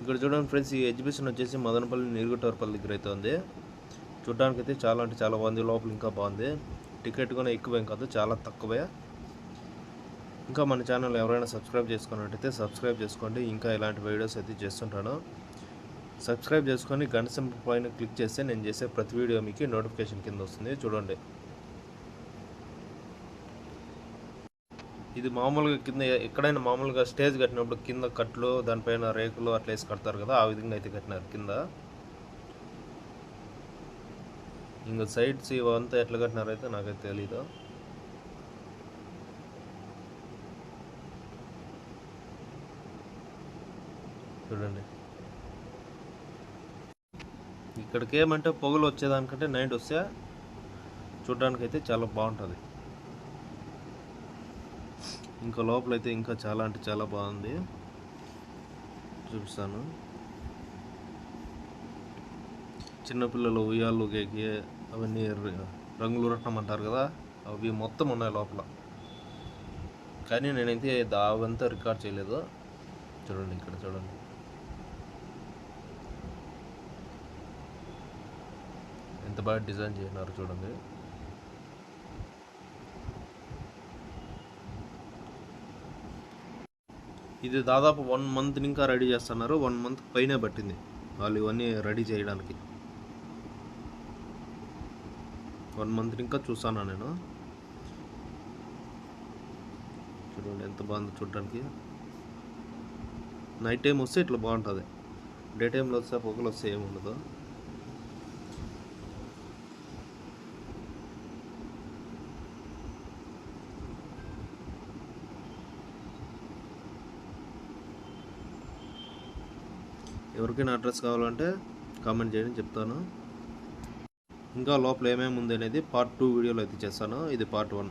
ఇక్కడ చూడండి ఫ్రెండ్స్ ఈ ఎగ్జిబిషన్ వచ్చేసి మదనపల్లి నీరుగుట్టవరపల్లి దగ్గర అయితే ఉంది చూడడానికి అయితే చాలా అంటే చాలా బాగుంది. లోపల ఇంకా బాగుంది. టికెట్ కూడా ఎక్కువేం కాదు చాలా తక్కువే. ఇంకా మన ఛానల్ ఎవరైనా సబ్స్క్రైబ్ చేసుకున్నట్టయితే సబ్స్క్రైబ్ చేసుకోండి. ఇంకా ఇలాంటి వీడియోస్ అయితే చేస్తుంటాను. సబ్స్క్రైబ్ చేసుకొని గంట సింపు పైన క్లిక్ చేస్తే నేను చేసే ప్రతి వీడియో మీకు నోటిఫికేషన్ కింద వస్తుంది. చూడండి. ఇది మామూలుగా కింద ఎక్కడైనా మామూలుగా స్టేజ్ కట్టినప్పుడు కింద కట్లు దానిపైన రేకులు అట్లా వేసి కడతారు కదా ఆ విధంగా అయితే కట్టినారు కింద. ఇంకా సైడ్స్ ఇవంతా ఎట్లా కట్టినారు అయితే నాకైతే తెలీదు. చూడండి. ఇక్కడికి ఏమంటే పొగలు వచ్చేదానికంటే నైట్ వస్తే చూడడానికి అయితే చాలా బాగుంటుంది. ఇంకా లోపలైతే ఇంకా చాలా అంటే చాలా బాగుంది. చూపిస్తాను. చిన్నపిల్లలు ఉయ్యాలు కేకి అవన్నీ రంగులు రత్నం అంటారు కదా అవి మొత్తం ఉన్నాయి లోపల. కానీ నేనైతే అవంతా రికార్డ్ చేయలేదు. చూడండి ఇక్కడ చూడండి. ఎంత బాగా డిజైన్ చేసినారు చూడండి. ఇది దాదాపు వన్ మంత్ ఇంకా రెడీ చేస్తున్నారు. వన్ మంత్ పైనే పట్టింది. వాళ్ళు ఇవన్నీ రెడీ చేయడానికి. వన్ మంత్ ఇంకా చూసాను నేను? చూడండి ఎంత బాగుంది చూడడానికి. నైట్ టైం వస్తే ఇట్లా బాగుంటుంది. డే టైంలో వస్తే పొగలు వస్తే ఏముండదు. ఎవరికైనా అడ్రస్ కావాలంటే కామెంట్ చేయండి చెప్తాను. ఇంకా లోపల ఏమేమి ఉంది అనేది పార్ట్ టూ వీడియోలో అయితే చేస్తాను. ఇది పార్ట్ వన్